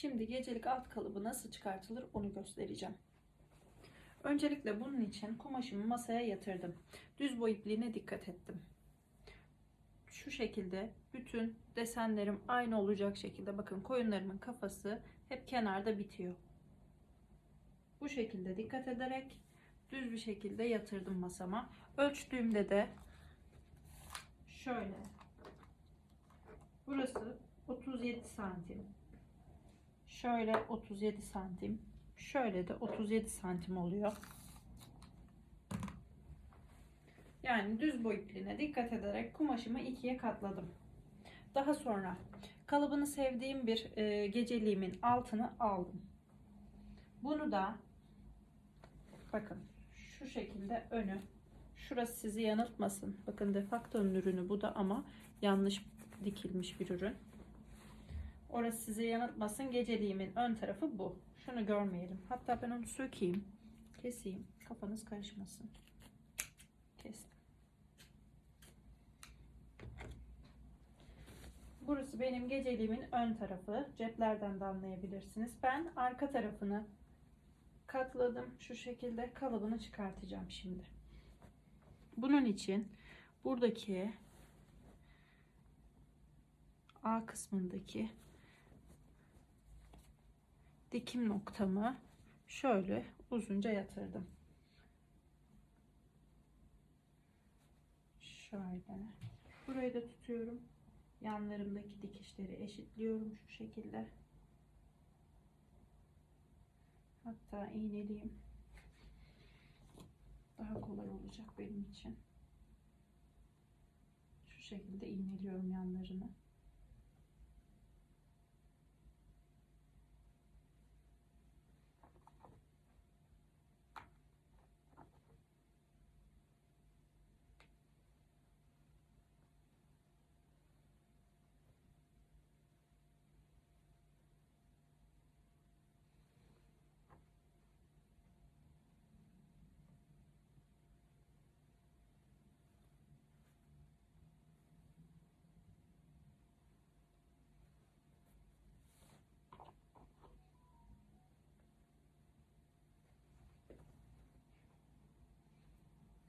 Şimdi gecelik alt kalıbı nasıl çıkartılır onu göstereceğim. Öncelikle bunun için kumaşımı masaya yatırdım. Düz boy ipliğine dikkat ettim. Şu şekilde bütün desenlerim aynı olacak şekilde bakın koyunlarımın kafası hep kenarda bitiyor. Bu şekilde dikkat ederek düz bir şekilde yatırdım masama. Ölçtüğümde de şöyle burası 37 santim. Şöyle 37 santim. Şöyle de 37 santim oluyor. Yani düz boy dikkat ederek kumaşımı ikiye katladım. Daha sonra kalıbını sevdiğim bir e, geceliğimin altını aldım. Bunu da bakın şu şekilde önü şurası sizi yanıltmasın. Bakın defaktonun ürünü bu da ama yanlış dikilmiş bir ürün. Orası sizi yanıltmasın. Geceliğimin ön tarafı bu. Şunu görmeyelim. Hatta ben onu sökeyim. Keseyim. Kafanız karışmasın. Kestim. Burası benim geceliğimin ön tarafı. Ceplerden de anlayabilirsiniz. Ben arka tarafını katladım. Şu şekilde kalıbını çıkartacağım şimdi. Bunun için buradaki A kısmındaki dikim noktamı şöyle uzunca yatırdım. Şöyle. Burayı da tutuyorum. Yanlarımdaki dikişleri eşitliyorum şu şekilde. Hatta iğneleyeyim. Daha kolay olacak benim için. Şu şekilde iğneliyorum yanlarını.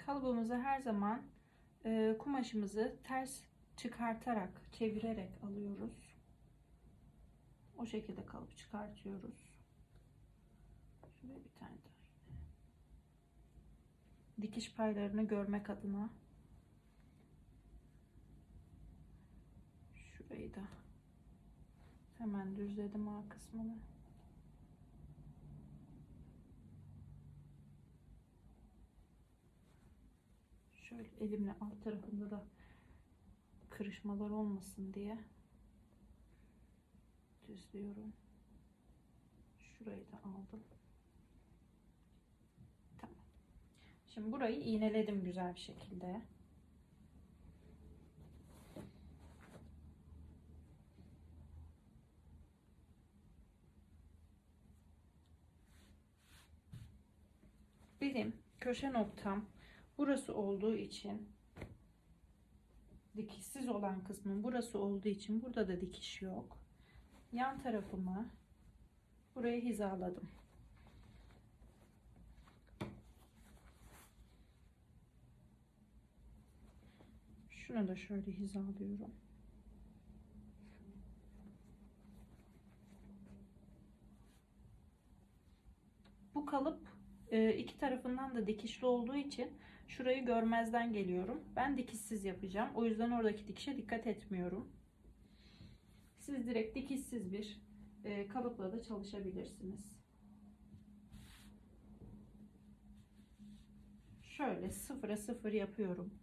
Kalıbımızı her zaman e, kumaşımızı ters çıkartarak, çevirerek alıyoruz. O şekilde kalıp çıkartıyoruz. Şuraya bir tane daha. Dikiş paylarını görmek adına. Şurayı da hemen düzledim A kısmını. Şöyle elimle alt tarafında da kırışmalar olmasın diye düzlüyorum. Şurayı da aldım. Tamam. Şimdi burayı iğneledim güzel bir şekilde. Benim köşe noktam burası olduğu için dikişsiz olan kısmın burası olduğu için burada da dikiş yok. Yan tarafımı buraya hizaladım. Şunu da şöyle hizalıyorum. Bu kalıp e, iki tarafından da dikişli olduğu için şurayı görmezden geliyorum. Ben dikişsiz yapacağım. O yüzden oradaki dikişe dikkat etmiyorum. Siz direkt dikişsiz bir e, kalıpla da çalışabilirsiniz. Şöyle sıfıra sıfır yapıyorum.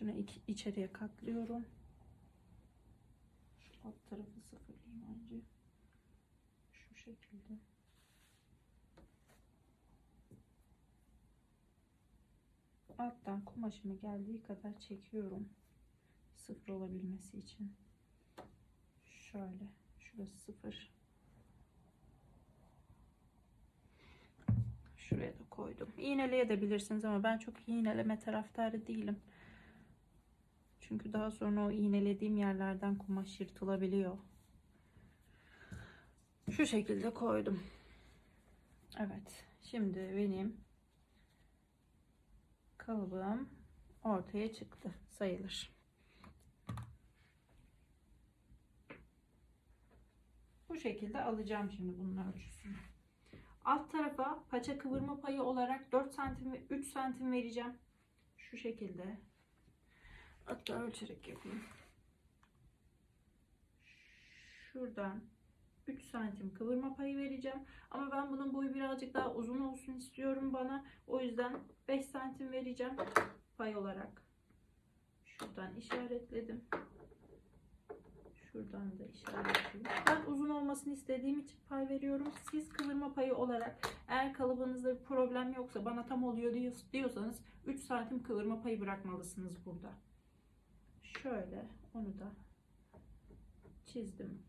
Şunu iç- içeriye katlıyorum. Şu alt tarafı sıfırlayayım önce. Şu şekilde. Alttan kumaşımı geldiği kadar çekiyorum. Sıfır olabilmesi için. Şöyle. Şurası sıfır. Şuraya da koydum. İğneleyebilirsiniz ama ben çok iğneleme taraftarı değilim. Çünkü daha sonra o iğnelediğim yerlerden kumaş yırtılabiliyor. Şu şekilde koydum. Evet. Şimdi benim kalıbım ortaya çıktı sayılır. Bu şekilde alacağım şimdi bunun ölçüsünü. Alt tarafa paça kıvırma payı olarak 4 santim ve 3 santim vereceğim. Şu şekilde. Hatta ölçerek yapayım. Şuradan 3 santim kıvırma payı vereceğim. Ama ben bunun boyu birazcık daha uzun olsun istiyorum bana. O yüzden 5 santim vereceğim pay olarak. Şuradan işaretledim. Şuradan da işaretledim. Ben uzun olmasını istediğim için pay veriyorum. Siz kıvırma payı olarak eğer kalıbınızda bir problem yoksa bana tam oluyor diyor- diyorsanız 3 santim kıvırma payı bırakmalısınız burada. Şöyle onu da çizdim.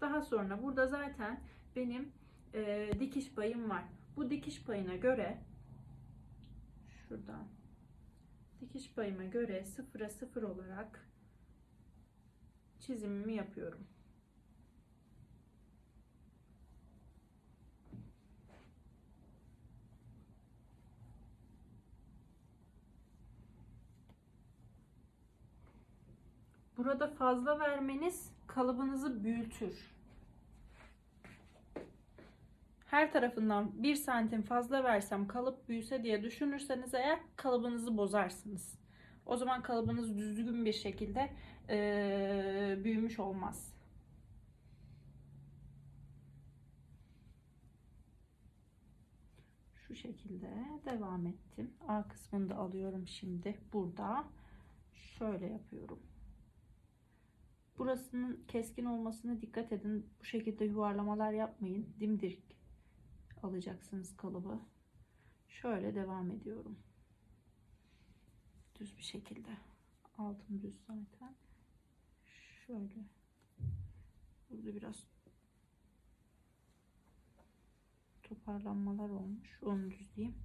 Daha sonra burada zaten benim e, dikiş payım var. Bu dikiş payına göre şuradan dikiş payıma göre sıfıra sıfır olarak çizimimi yapıyorum. Burada fazla vermeniz kalıbınızı büyütür. Her tarafından 1 santim fazla versem kalıp büyüse diye düşünürseniz eğer kalıbınızı bozarsınız. O zaman kalıbınız düzgün bir şekilde eee, büyümüş olmaz. Şu şekilde devam ettim. A kısmını da alıyorum şimdi burada. Şöyle yapıyorum. Burasının keskin olmasına dikkat edin. Bu şekilde yuvarlamalar yapmayın. Dimdik alacaksınız kalıbı. Şöyle devam ediyorum. Düz bir şekilde. Altım düz zaten. Şöyle. Burada biraz toparlanmalar olmuş. Onu düzleyeyim.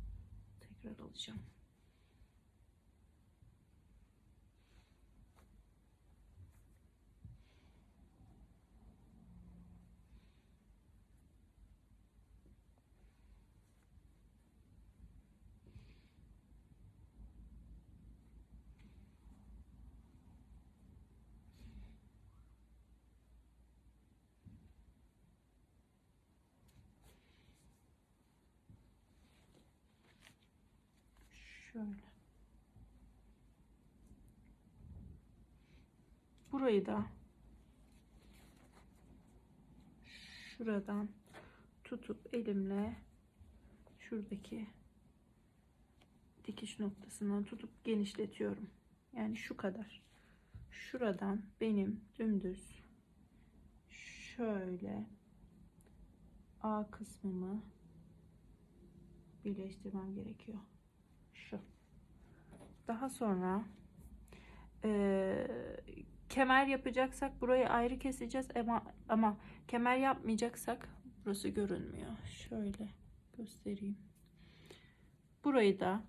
Tekrar alacağım. Şöyle. Burayı da şuradan tutup elimle şuradaki dikiş noktasından tutup genişletiyorum. Yani şu kadar. Şuradan benim dümdüz şöyle A kısmımı birleştirmem gerekiyor. Daha sonra eee, kemer yapacaksak burayı ayrı keseceğiz ama ama kemer yapmayacaksak burası görünmüyor. Şöyle göstereyim. Burayı da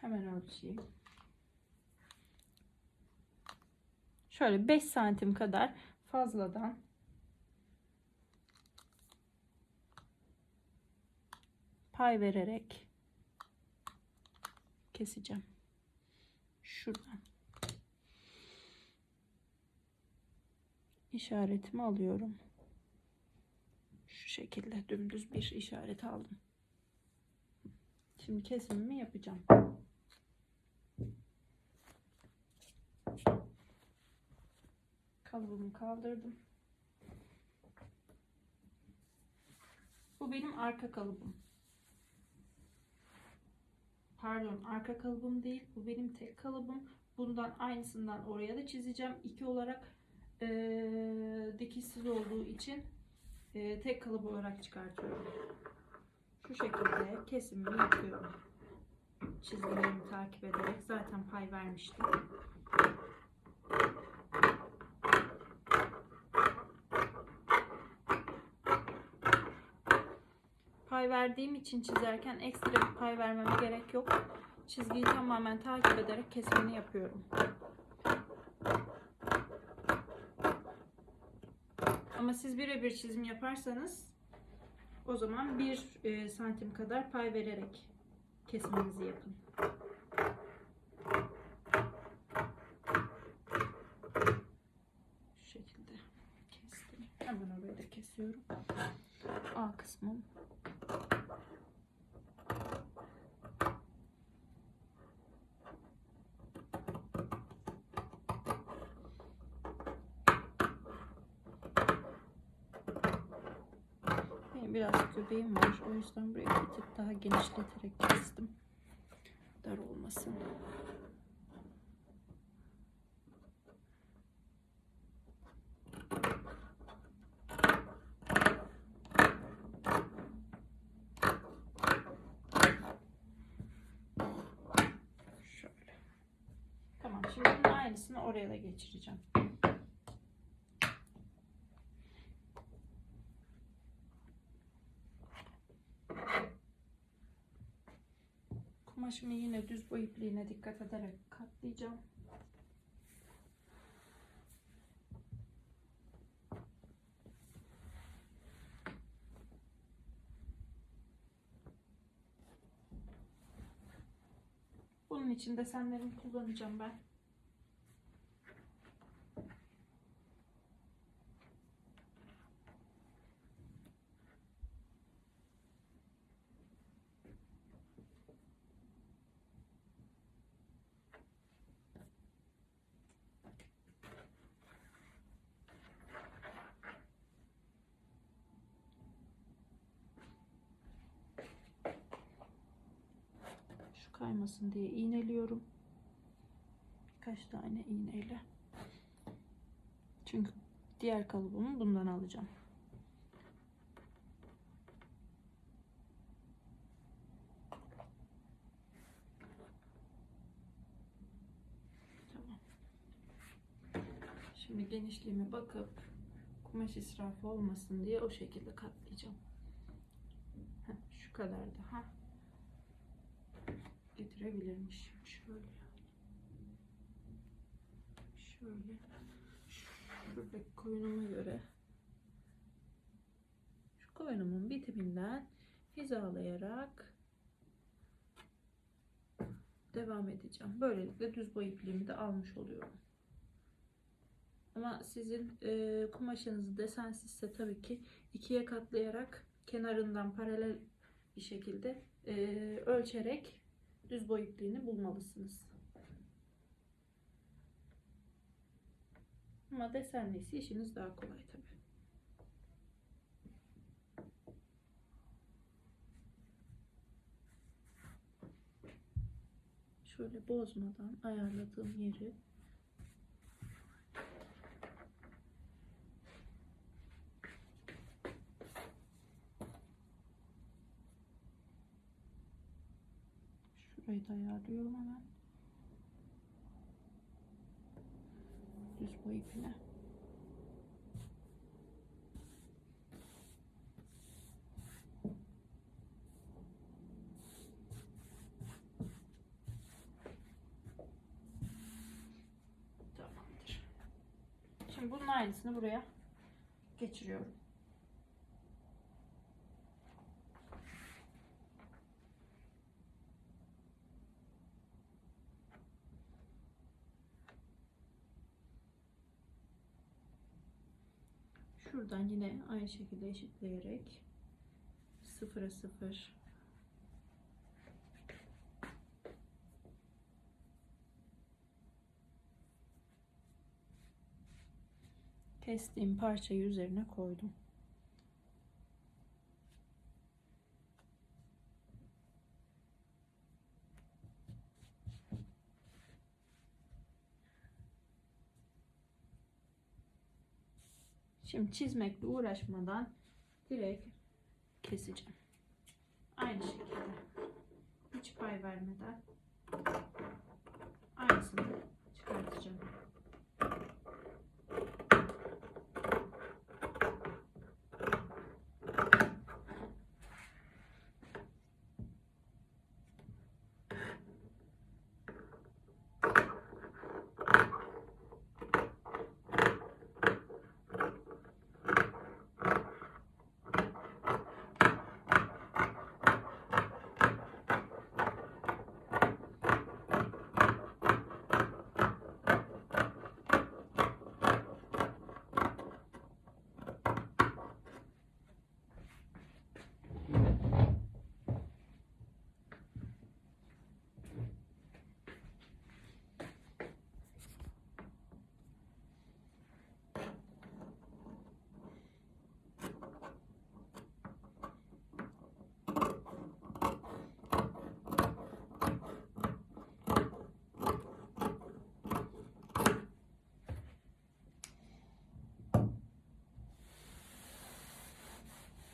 hemen ölçeyim. Şöyle 5 santim kadar fazladan pay vererek keseceğim. Şuradan. İşaretimi alıyorum. Şu şekilde dümdüz bir işaret aldım. Şimdi kesimimi yapacağım. Kalıbımı kaldırdım. Bu benim arka kalıbım. Pardon arka kalıbım değil. Bu benim tek kalıbım. Bundan aynısından oraya da çizeceğim. İki olarak eee dikişsiz olduğu için eee, tek kalıp olarak çıkartıyorum. Şu şekilde kesimimi yapıyorum. Çizgilerimi takip ederek zaten pay vermiştim. Pay verdiğim için çizerken ekstra bir pay vermeme gerek yok. Çizgiyi tamamen takip ederek kesimini yapıyorum. Ama siz birebir çizim yaparsanız o zaman bir e, santim kadar pay vererek kesiminizi yapın. Şu şekilde kestim. Hemen orayı da kesiyorum. A kısmım. Benim biraz göbeğim var. O yüzden burayı bir tık daha genişleterek kestim. Dar olmasın. Şöyle. Tamam. Şimdi bunun aynısını oraya da geçireceğim. Kumaşımı yine düz boy ipliğine dikkat ederek katlayacağım. Bunun için desenlerimi kullanacağım ben. Şu kaymasın diye iğneliyorum. Birkaç tane iğneyle. Çünkü diğer kalıbımı bundan alacağım. Tamam. Şimdi genişliğime bakıp kumaş israfı olmasın diye o şekilde katlayacağım. Heh, şu kadar daha getirebilirmişim. Şöyle. Şöyle. Şuradaki koyunuma göre şu koyunumun bitiminden hizalayarak devam edeceğim. Böylelikle düz boy ipliğimi de almış oluyorum. Ama sizin e, kumaşınız desensizse tabii ki ikiye katlayarak kenarından paralel bir şekilde e, ölçerek düz boy ipliğini bulmalısınız. Ama desenliyse işiniz daha kolay tabi. Şöyle bozmadan ayarladığım yeri Şurayı da ayarlıyorum hemen. Düz boy ipine. Tamamdır. Şimdi bunun aynısını buraya geçiriyorum. Yine aynı şekilde eşitleyerek sıfıra sıfır kestiğim parçayı üzerine koydum. Şimdi çizmekle uğraşmadan direkt keseceğim. Aynı şekilde. Hiç pay vermeden aynısını çıkartacağım.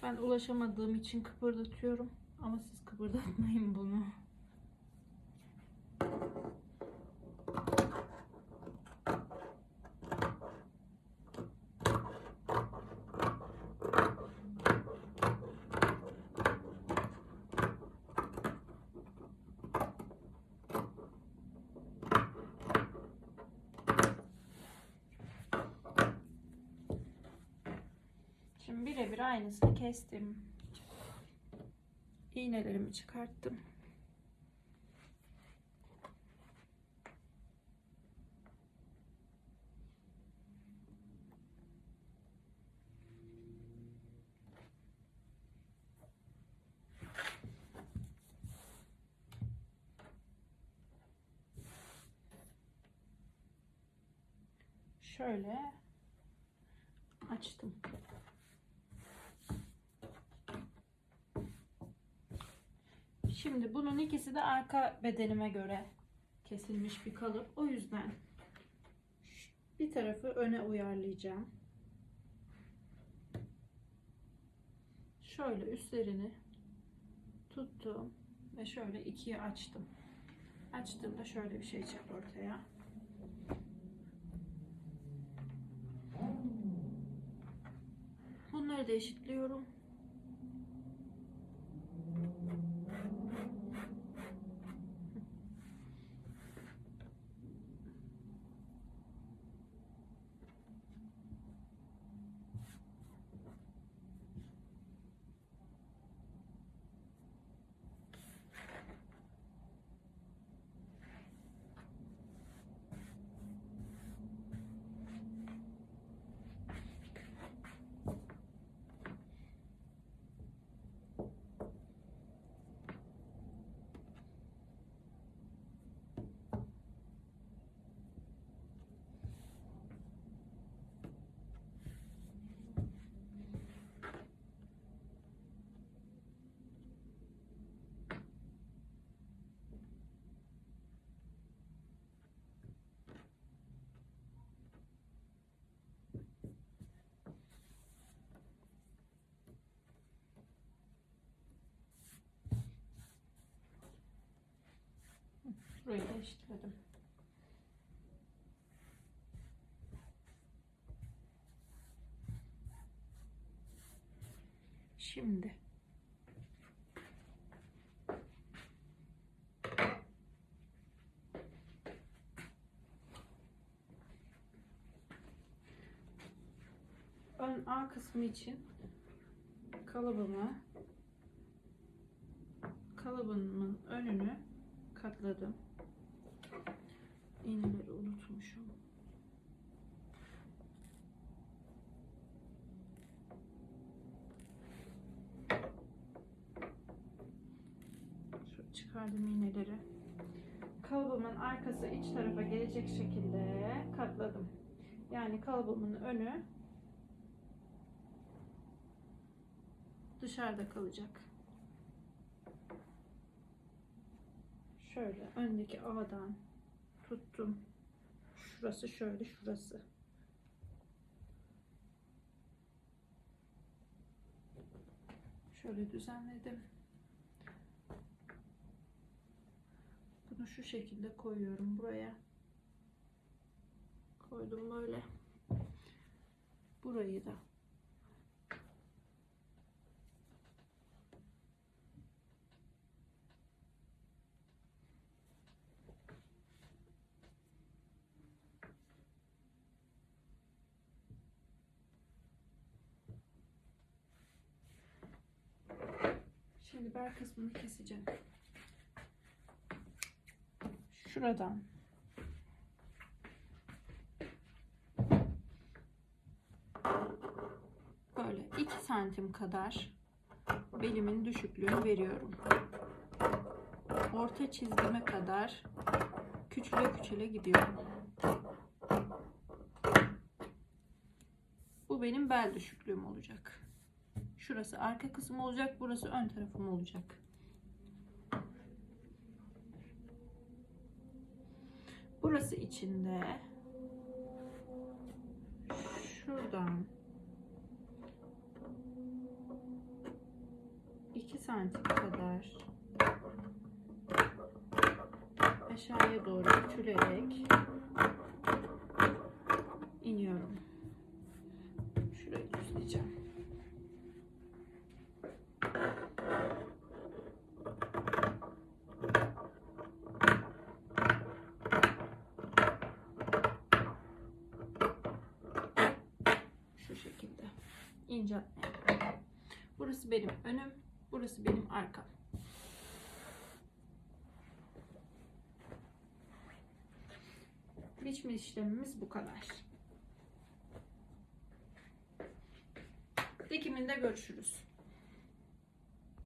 Ben ulaşamadığım için kıpırdatıyorum. Ama siz kıpırdatmayın bunu. Aynısını kestim. İğnelerimi çıkarttım. Şöyle açtım. Şimdi bunun ikisi de arka bedenime göre kesilmiş bir kalıp. O yüzden bir tarafı öne uyarlayacağım. Şöyle üstlerini tuttum ve şöyle ikiye açtım. Açtığımda şöyle bir şey çıktı ortaya. Bunları da eşitliyorum. Burayı da. Şimdi ön A kısmı için kalıbımı kalıbımın önünü katladım. İğneleri unutmuşum. Şöyle çıkardım iğneleri. Kalıbımın arkası iç tarafa gelecek şekilde katladım. Yani kalıbımın önü dışarıda kalacak. Şöyle öndeki A'dan tuttum. Şurası şöyle şurası. Şöyle düzenledim. Bunu şu şekilde koyuyorum buraya. Koydum böyle. Burayı da Şimdi bel kısmını keseceğim. Şuradan. Böyle 2 santim kadar belimin düşüklüğünü veriyorum. Orta çizgime kadar küçüle küçüle gidiyorum. Bu benim bel düşüklüğüm olacak. Şurası arka kısım olacak. Burası ön tarafım olacak. Burası içinde şuradan santim kadar aşağıya doğru küçülerek iniyorum. Şurayı düzleyeceğim. Şu şekilde inceltme yapıyorum. Burası benim önüm, burası benim arkam. Biçme işlemimiz bu kadar. Dikiminde görüşürüz.